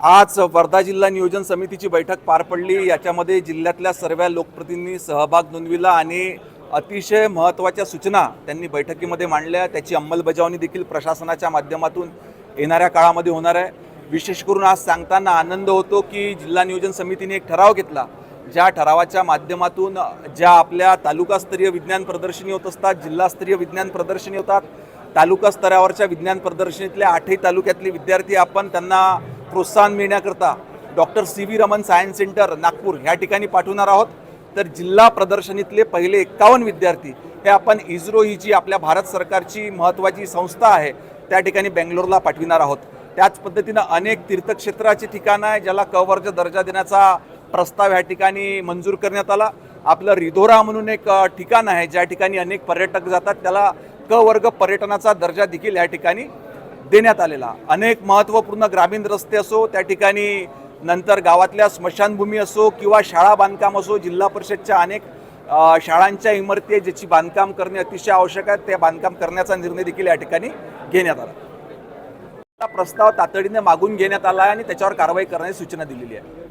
आज वर्धा जिल्हा नियोजन समितीची बैठक पार पडली. याच्यामध्ये जिल्ह्यातल्या सर्व लोकप्रतिनिधी सहभाग नोंदविला आणि अतिशय महत्त्वाच्या सूचना त्यांनी बैठकीमध्ये मांडल्या. त्याची अंमलबजावणी देखील प्रशासनाच्या माध्यमातून येणाऱ्या काळामध्ये होणार आहे. विशेष करून आज सांगताना आनंद होतो की जिल्हा नियोजन समितीने एक ठराव घेतला. ज्या ठरावाच्या माध्यमातून ज्या आपल्या तालुकास्तरीय विज्ञान प्रदर्शनी होत असतात जिल्हास्तरीय विज्ञान प्रदर्शनी होतात तालुका स्तरावरच्या विज्ञान प्रदर्शनीतल्या आठही तालुक्यातले विद्यार्थी आपण त्यांना प्रोत्साहन मिळण्याकरता doctor C V Raman science centre Nagpur ह्या ठिकाणी पाठवणार आहोत. तर जिल्हा प्रदर्शनीतले पहिले एक्कावन्न विद्यार्थी हे आपण इस्रो ही जी आपल्या भारत सरकारची महत्त्वाची संस्था आहे त्या ठिकाणी बेंगलोरला पाठविणार आहोत. त्याच पद्धतीनं अनेक तीर्थक्षेत्राची ठिकाणं आहे ज्याला क वर्ग दर्जा देण्याचा प्रस्ताव ह्या ठिकाणी मंजूर करण्यात आला. आपलं रिधोरा म्हणून एक ठिकाण आहे ज्या ठिकाणी अनेक पर्यटक जातात त्याला क वर्ग पर्यटनाचा दर्जा देखील या ठिकाणी देण्यात आलेला. अनेक महत्त्वपूर्ण ग्रामीण रस्ते असो त्या ठिकाणी नंतर गावातल्या स्मशानभूमी असो किंवा शाळा बांधकाम असो जिल्हा परिषदच्या अनेक शाळांच्या इमारती आहे ज्याची बांधकाम करणे अतिशय आवश्यक आहे. ते बांधकाम करण्याचा निर्णय देखील या ठिकाणी घेण्यात आला. प्रस्ताव तातडीने मागून घेण्यात आला आहे आणि त्याच्यावर कारवाई करण्याची सूचना दिलेली आहे.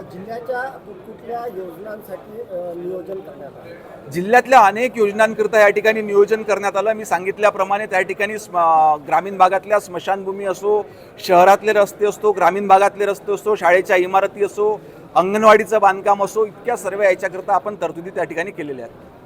जिल्ह्याच्या कुठकुठल्या योजनांसाठी नियोजन करण्यात आलं? जिल्ह्यातल्या अनेक योजनांकरिता या ठिकाणी नियोजन करण्यात आलं. मी सांगितल्याप्रमाणे त्या ठिकाणी स्म- ग्रामीण भागातल्या स्मशानभूमी असो शहरातले रस्ते असतो ग्रामीण भागातले रस्ते असतो शाळेच्या इमारती असो अंगणवाडीचं बांधकाम असो इतक्या सर्व याच्याकरता आपण तरतुदी त्या ठिकाणी केलेल्या आहेत.